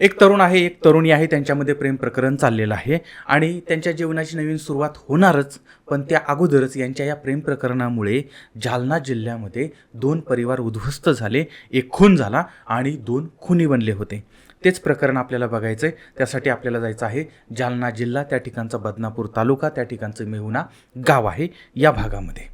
एक तरुण आहे एक तरुणी आहे त्यांच्यामध्ये प्रेम प्रकरण चाललेलं आहे आणि त्यांच्या जीवनाची नवीन सुरुवात होणारच पण त्या अगोदरच यांच्या या प्रेम प्रकरणामुळे जालना जिल्ह्यामध्ये दोन परिवार उद्ध्वस्त झाले एक खून झाला आणि दोन खुनी बनले होते. तेच प्रकरण आपल्याला बघायचं आहे त्यासाठी आपल्याला जायचं आहे जालना जिल्हा त्या ठिकाणचा बदनापूर तालुका त्या ठिकाणचं मेहुना गाव आहे या भागामध्ये.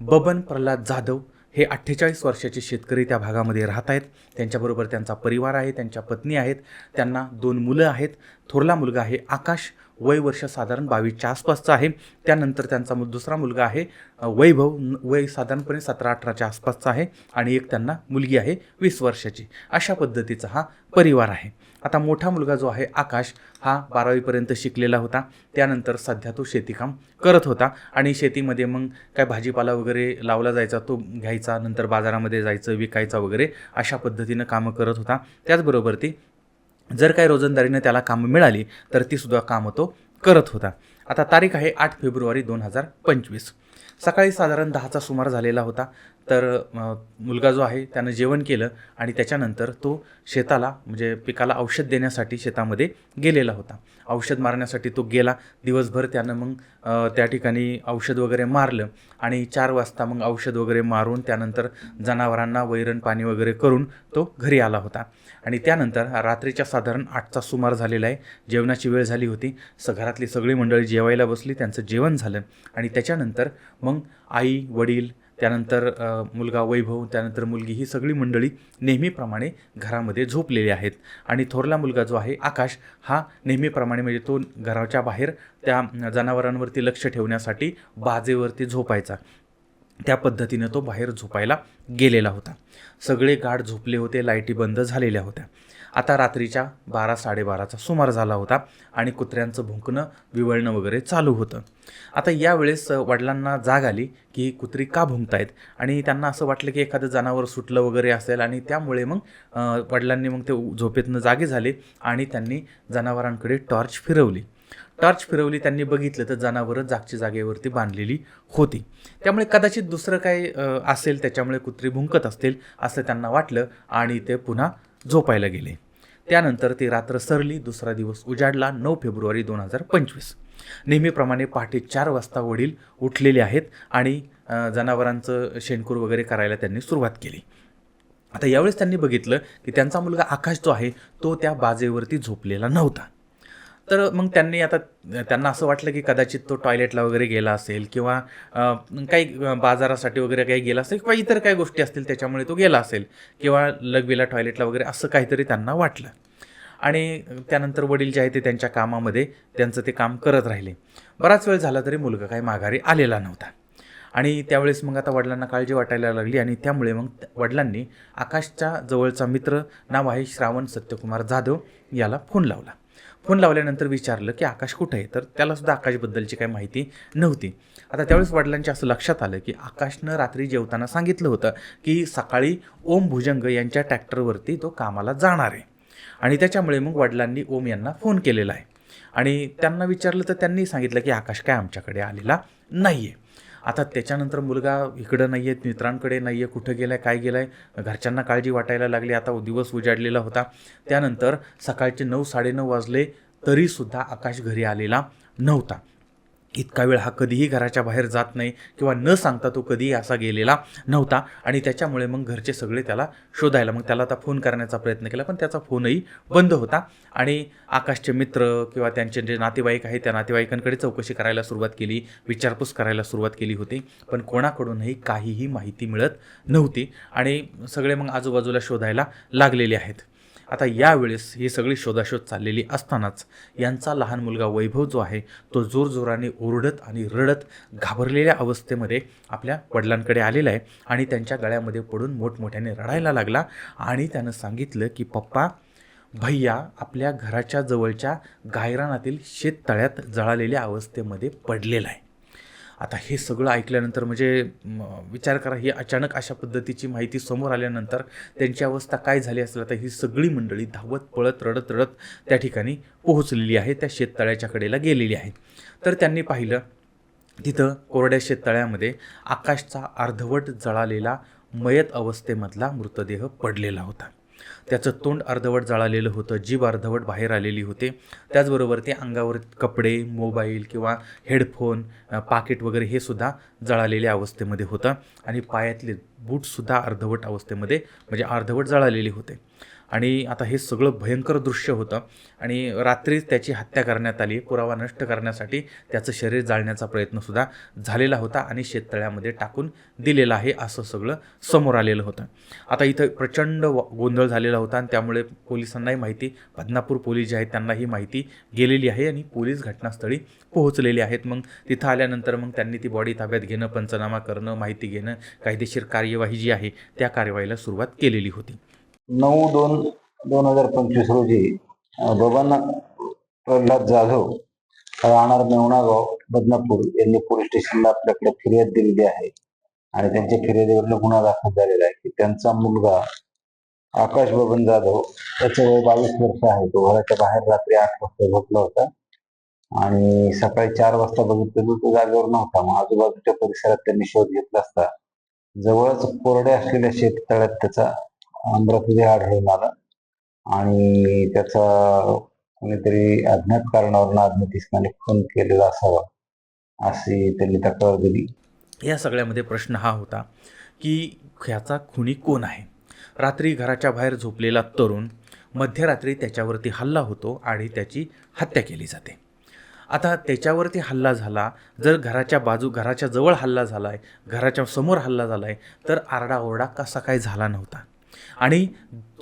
बबन प्रल्हाद जाधव हे अठ्ठेचाळीस वर्षाचे शेतकरी त्या भागामध्ये राहत आहेत. त्यांच्याबरोबर त्यांचा परिवार आहे त्यांच्या पत्नी आहेत त्यांना दोन मुलं आहेत. थोरला मुलगा आहे आकाश. वय वर्ष साधारण बावीसच्या आसपासचा आहे. त्यानंतर त्यांचा मु- दुसरा मुलगा आहे वैभव. न- वय साधारणपणे सतरा अठराच्या आसपासचा आहे आणि एक त्यांना मुलगी आहे वीस वर्षाची. अशा पद्धतीचा हा परिवार आहे. आता मोठा मुलगा जो आहे आकाश हा बारावीपर्यंत शिकलेला होता. त्यानंतर सध्या तो शेतीकाम करत होता आणि शेतीमध्ये मग काय भाजीपाला वगैरे लावला जायचा तो घ्यायचा नंतर बाजारामध्ये जायचं विकायचा वगैरे अशा पद्धतीनं कामं करत होता. त्याचबरोबर ती जर काही रोजंदारीने त्याला कामं मिळाली तर तीसुद्धा कामं तो करत होता. आता तारीख आहे आठ फेब्रुवारी दोन हजार पंचवीस. सकाळी साधारण दहाचा सुमार झालेला होता. तर मुलगा जो आहे त्यानं जेवण केलं आणि त्याच्यानंतर तो शेताला म्हणजे पिकाला औषध देण्यासाठी शेतामध्ये गेलेला होता. औषध मारण्यासाठी तो गेला. दिवसभर त्यानं मग त्या ठिकाणी औषध वगैरे मारलं आणि चार वाजता मग औषध वगैरे मारून त्यानंतर जनावरांना वैरण पाणी वगैरे करून तो घरी आला होता. आणि त्यानंतर रात्रीच्या साधारण आठचा सुमार झालेला आहे. जेवणाची वेळ झाली होती. स घरातली सगळी मंडळी जेवायला बसली. त्यांचं जेवण झालं आणि त्याच्यानंतर मग आई वडील त्यानंतर मुलगा वैभव त्यानंतर मुलगी ही सगळी मंडळी नेहमीप्रमाणे घरामध्ये झोपलेली आहेत. आणि थोरला मुलगा जो आहे आकाश हा नेहमीप्रमाणे म्हणजे तो घराच्या बाहेर त्या जनावरांवरती लक्ष ठेवण्यासाठी बाजेवरती झोपायचा. त्या पद्धतीनं तो बाहेर झोपायला गेलेला होता. सगळे गाढ झोपले होते लाईटी बंद झालेल्या होत्या. आता रात्रीच्या बारा साडेबाराचा सुमार झाला होता आणि कुत्र्यांचं भुंकणं विवळणं वगैरे चालू होतं. आता यावेळेस वडिलांना जाग आली की कुत्री का भुंकतायत? आणि त्यांना असं वाटलं की एखादं जनावर सुटलं वगैरे असेल आणि त्यामुळे मग वडिलांनी मग ते झोपेतनं जागे झाले आणि त्यांनी जनावरांकडे टॉर्च फिरवली. टॉर्च फिरवली त्यांनी बघितलं तर जनावरं जागच्या जागेवरती बांधलेली होती. त्यामुळे कदाचित दुसरं काय असेल त्याच्यामुळे कुत्री भुंकत असतील असं त्यांना वाटलं आणि ते पुन्हा झोपायला गेले. त्यानंतर ती रात्र सरली दुसरा दिवस उजाडला नऊ फेब्रुवारी दोन हजार पंचवीस. नेहमीप्रमाणे पहाटे चार वाजता वडील उठलेले आहेत आणि जनावरांचं शेणकूर वगैरे करायला त्यांनी सुरुवात केली. आता यावेळेस त्यांनी बघितलं की त्यांचा मुलगा आकाश जो आहे तो त्या बाजेवरती झोपलेला नव्हता. तर मग त्यांनी आता त्यांना असं वाटलं की कदाचित तो टॉयलेटला वगैरे गेला असेल किंवा काही बाजारासाठी वगैरे काही गेला असेल किंवा इतर काही गोष्टी असतील त्याच्यामुळे तो गेला असेल किंवा लघवीला टॉयलेटला वगैरे असं काहीतरी त्यांना वाटलं. आणि त्यानंतर वडील जे आहे ते त्यांच्या कामामध्ये त्यांचं ते काम करत राहिले. बराच वेळ झाला तरी मुलगा काही माघारी आलेला नव्हता. आणि त्यावेळेस मग आता वडिलांना काळजी वाटायला लागली आणि त्यामुळे मग वडिलांनी आकाशच्या जवळचा मित्र नाव आहे श्रावण सत्यकुमार जाधव याला फोन लावला. फोन लावल्यानंतर विचारलं की आकाश कुठं आहे? तर त्यालासुद्धा आकाशबद्दलची काही माहिती नव्हती. आता त्यावेळेस वडिलांच्या असं लक्षात आलं की आकाशनं रात्री जेवताना सांगितलं होतं की सकाळी ओम भुजंग यांच्या ट्रॅक्टरवरती तो कामाला जाणार आहे. आणि त्याच्यामुळे मग वडिलांनी ओम यांना फोन केलेला आहे. आणि त्यांना विचारलं तर त्यांनी सांगितलं की आकाश काय आमच्याकडे आलेला नाही आहे आता त्याच्यानंतर मुलगा इकडं नाही आहे मित्रांकडे नाही आहे कुठं गेलाय काय गेलाय घरच्यांना काळजी वाटायला लागली. आता दिवस उजाडलेला होता. त्यानंतर सकाळचे नऊ साडेनऊ वाजले तरीसुद्धा आकाश घरी आलेला नव्हता. इतका वेळ हा कधीही घराच्या बाहेर जात नाही किंवा न सांगता तो कधीही असा गेलेला नव्हता आणि त्याच्यामुळे मग घरचे सगळे त्याला शोधायला मग त्याला आता फोन करण्याचा प्रयत्न केला पण त्याचा फोनही बंद होता. आणि आकाशचे मित्र किंवा त्यांचे जे नातेवाईक आहे त्या नातेवाईकांकडे चौकशी करायला सुरुवात केली विचारपूस करायला सुरुवात केली होती पण कोणाकडूनही काहीही माहिती मिळत नव्हती. आणि सगळे मग आजूबाजूला शोधायला लागलेले आहेत. आता यावेळेस ही सगळी शोधाशोध चाललेली असतानाच यांचा लहान मुलगा वैभव जो आहे तो जोरजोराने ओरडत आणि रडत घाबरलेल्या अवस्थेमध्ये आपल्या वडिलांकडे आलेला आहे आणि त्यांच्या गळ्यामध्ये पडून मोठमोठ्याने रडायला लागला आणि त्यानं सांगितलं की पप्पा भैया आपल्या घराच्या जवळच्या गायरानातील शेततळ्यात जळालेल्या अवस्थेमध्ये पडलेला आहे. आता हे सगळं ऐकल्यानंतर म्हणजे म, विचार करा ही अचानक अशा पद्धतीची माहिती समोर आल्यानंतर त्यांची अवस्था काय झाली असेल आता ही सगळी मंडळी धावत पळत रडत रडत त्या ठिकाणी पोहोचलेली आहे त्या शेततळ्याच्या कडेला गेलेली आहे तर त्यांनी पाहिलं तिथं कोरड्या शेततळ्यामध्ये आकाशचा अर्धवट जळालेला मयत अवस्थेमधला मृतदेह पडलेला होता. त्याचं तोंड अर्धवट जळालेलं होतं जीभ अर्धवट बाहेर आलेली होते. त्याचबरोबर ते अंगावर कपडे मोबाईल किंवा हेडफोन पाकिट वगैरे हे सुद्धा जळालेल्या अवस्थेमध्ये होतं. आणि पायातले बूटसुद्धा अर्धवट अवस्थेमध्ये म्हणजे अर्धवट जळालेले होते. आणि आता हे सगळं भयंकर दृश्य होतं. आणि रात्रीच त्याची हत्या करण्यात आली पुरावा नष्ट करण्यासाठी त्याचं शरीर जाळण्याचा प्रयत्नसुद्धा झालेला होता आणि शेततळ्यामध्ये टाकून दिलेला आहे असं सगळं समोर आलेलं होतं. आता इथं प्रचंड व- गोंधळ झालेला होता आणि त्यामुळे पोलिसांनाही माहिती बदनापूर पोलीस जे आहेत त्यांना ही माहिती गेलेली आहे आणि पोलीस घटनास्थळी पोहोचलेले आहेत. मग तिथं आल्यानंतर मग त्यांनी ती बॉडी ताब्यात घेणं पंचनामा करणं माहिती घेणं कायदेशीर कार्यवाही जी आहे त्या कार्यवाहीला सुरुवात केलेली होती. नऊ दोन दोन हजार पंचवीस रोजी बबन प्रल्हाद जाधव राहणार मेवणागाव बदनापूर यांनी पोलीस स्टेशनला आपल्याकडे फिर्याद दिलेली आहे. आणि त्यांच्या फिर्यादीवर गुन्हा दाखल झालेला आहे की त्यांचा मुलगा आकाश बबन जाधव त्याचं वय बावीस वर्ष आहे. तो घराच्या बाहेर रात्री आठ वाजता झोपला होता. आणि सकाळी चार वाजता बघितलं तर तो जागेवर नव्हता. मग आजूबाजूच्या परिसरात त्यांनी शोध घेतला असता. जवळच कोरडे असलेल्या शेततळ्यात त्याचा मृतदेह आढळून आला. आणि त्याचा कोणीतरी अज्ञात कारणावरून अज्ञात इसमाने खून केलेला असावा अशी त्यांनी तक्रार दिली. या सगळ्यामध्ये प्रश्न हा होता की ह्याचा खुनी कोण आहे? रात्री घराच्या बाहेर झोपलेला तरुण मध्यरात्री त्याच्यावरती हल्ला होतो आणि त्याची हत्या केली जाते. आता त्याच्यावरती हल्ला झाला जर घराच्या बाजू घराच्या जवळ हल्ला झाला आहे घराच्या समोर हल्ला झाला आहे तर आरडाओरडा कसा काय झाला नव्हता? आणि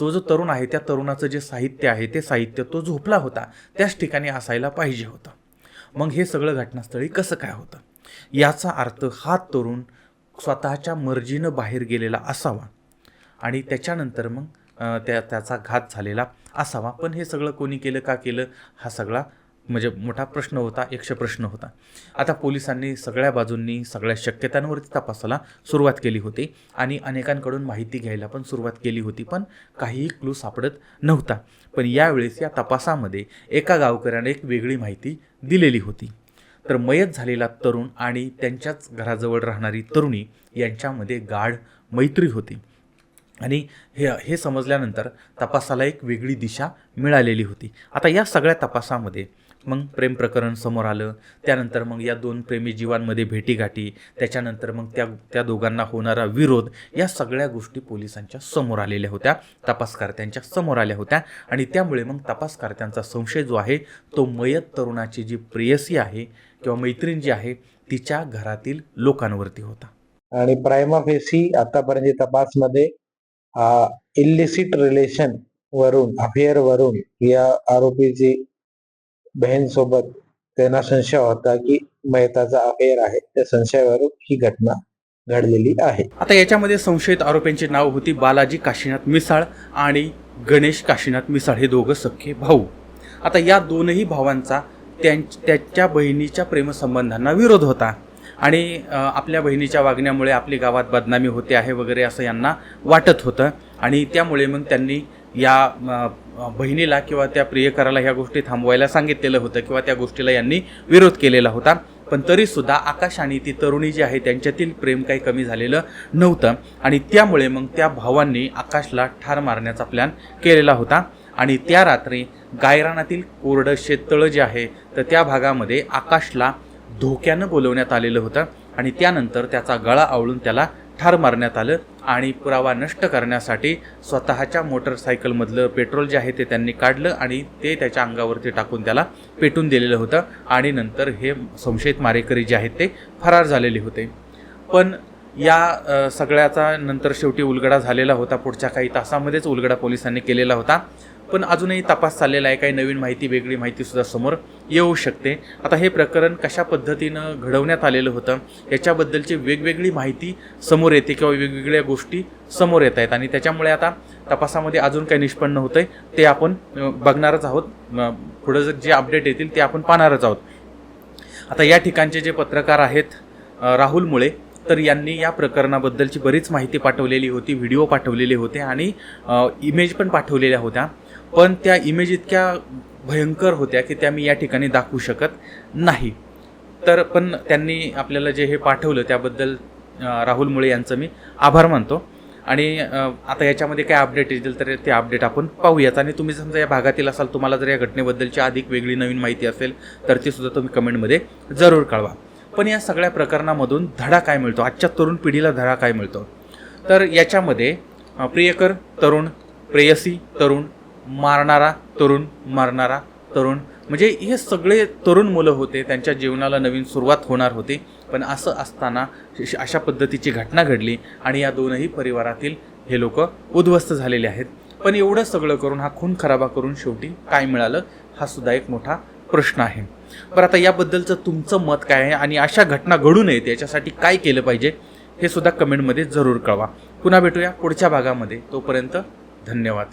तो जो तरुण आहे त्या तरुणाचं जे साहित्य आहे ते साहित्य तो झोपला होता. त्याच ठिकाणी असायला पाहिजे होतं. मग हे सगळं घटनास्थळी कसं काय होतं? याचा अर्थ हा तरुण स्वतःच्या मर्जीनं बाहेर गेलेला असावा आणि त्याच्यानंतर मग त्या त्याचा घात झालेला असावा. पण हे सगळं कोणी केलं का केलं? हा सगळा म्हणजे मोठा प्रश्न होता एकशे प्रश्न होता. आता पोलिसांनी सगळ्या बाजूंनी सगळ्या शक्यतांवरती तपासाला सुरुवात केली होती आणि अनेकांकडून माहिती घ्यायला पण सुरुवात केली होती पण काहीही क्लू सापडत नव्हता. पण यावेळेस या तपासामध्ये एका गावकऱ्याने एक वेगळी माहिती दिलेली होती. तर मयत झालेला तरुण आणि त्यांच्याच घराजवळ राहणारी तरुणी यांच्यामध्ये गाढ मैत्री होती. आणि हे हे समजल्यानंतर तपासाला एक वेगळी दिशा मिळालेली होती. आता या सगळ्या तपासामध्ये मग प्रेम प्रकरण समोर आलं. त्यानंतर मग या दोन प्रेमी जीवांमध्ये भेटीगाठी. त्याच्यानंतर मग त्या त्या दोघांना होणारा विरोध या सगळ्या गोष्टी पोलिसांच्या समोर आलेल्या होत्या. तपासकर्त्यांच्या समोर आल्या होत्या. आणि त्यामुळे मग तपासकर्त्यांचा संशय जो आहे तो मयत तरुणाची जी प्रेयसी आहे किंवा मैत्रीण जी आहे तिच्या घरातील लोकांवरती होता. आणि प्रायमा फेसी आतापर्यंत तपासमध्ये इलिसिट रिलेशन वरून अफेअर वरून या आरोपीची बहीण सोबत त्यांना संशय होता की मेहताचा अफेअर आहे. त्या संशयावरून ही घटना घडलेली आहे. आता याच्यामध्ये संशयित आरोपींची नाव होती बालाजी काशीनाथ मिसाळ आणि गणेश काशीनाथ मिसाळ हे दोघं सख्खे भाऊ. आता या दोनही भावांचा त्यां त्याच्या बहिणीच्या प्रेमसंबंधांना विरोध होता. आणि आपल्या बहिणीच्या वागण्यामुळे आपली गावात बदनामी होते आहे वगैरे असं यांना वाटत होतं. आणि त्यामुळे मग त्यांनी या बहिणीला किंवा त्या प्रियकराला ह्या गोष्टी थांबवायला सांगितलेलं होतं किंवा त्या गोष्टीला यांनी विरोध केलेला होता. पण तरीसुद्धा आकाश आणि ती तरुणी जी आहे त्यांच्यातील प्रेम काही कमी झालेलं नव्हतं. आणि त्यामुळे मग त्या भावांनी आकाशला ठार मारण्याचा प्लॅन केलेला होता. आणि त्या रात्री गायरानातील कोरडं शेततळं जे आहे तर त्या भागामध्ये आकाशला धोक्यानं बोलवण्यात आलेलं होतं. आणि त्यानंतर त्याचा गळा आवळून त्याला ठार मारण्यात आलं आणि पुरावा नष्ट करण्यासाठी स्वतःच्या मोटरसायकलमधलं पेट्रोल जे आहे ते त्यांनी काढलं आणि ते त्याच्या अंगावरती टाकून त्याला पेटून दिलेलं होतं आणि नंतर हे संशयित मारेकरी जे आहेत ते फरार झालेले होते. पण या सगळ्याचा नंतर शेवटी उलगडा झालेला होता पुढच्या काही तासामध्येच उलगडा पोलिसांनी केलेला होता. पण अजूनही तपास चाललेला आहे. काही नवीन माहिती वेगळी माहितीसुद्धा समोर येऊ शकते. आता हे प्रकरण कशा पद्धतीनं घडवण्यात आलेलं होतं याच्याबद्दलची वेगवेगळी माहिती समोर येते किंवा वेगवेगळ्या गोष्टी समोर येत आहेत. आणि त्याच्यामुळे आता तपासामध्ये अजून काही निष्पन्न होतंय. ते आपण बघणारच आहोत. पुढं जर जे अपडेट येतील ते आपण पाहणारच आहोत. आता या ठिकाणचे जे पत्रकार आहेत राहुल मुळे तर यांनी या प्रकरणाबद्दलची बरीच माहिती पाठवलेली होती व्हिडिओ पाठवलेले होते आणि इमेज पण पाठवलेल्या होत्या. पण त्या इमेज इतक्या भयंकर होत्या की त्या मी या ठिकाणी दाखवू शकत नाही. तर पण त्यांनी आपल्याला जे हे पाठवलं त्याबद्दल राहुल मुळे यांचं मी आभार मानतो. आणि आता याच्यामध्ये काय अपडेट येतील तर ते अपडेट आपण पाहूयात. आणि तुम्ही समजा या भागातील असाल तुम्हाला जर या घटनेबद्दलची अधिक वेगळी नवीन माहिती असेल तर ती सुद्धा तुम्ही कमेंटमध्ये जरूर कळवा. पण या सगळ्या प्रकरणामधून धडा काय मिळतो? आजच्या तरुण पिढीला धडा काय मिळतो? तर याच्यामध्ये प्रियकर तरुण प्रेयसी तरुण मारणारा तरुण मारणारा तरुण. म्हणजे हे सगळे तरुण मुलं होते त्यांच्या जीवनाला नवीन सुरुवात होणार होती. पण असं असताना अशा पद्धतीची घटना घडली आणि या दोनही परिवारातील हे लोक उद्ध्वस्त झालेले आहेत. पण एवढं सगळं करून हा खून खराबा करून शेवटी काय मिळालं? हा सुद्धा एक मोठा प्रश्न आहे. बरं आता याबद्दलचं तुमचं मत काय आहे? आणि अशा घटना घडू नयेत याच्यासाठी काय केलं पाहिजे? हे सुद्धा कमेंटमध्ये जरूर कळवा. पुन्हा भेटूया पुढच्या भागामध्ये. तोपर्यंत धन्यवाद.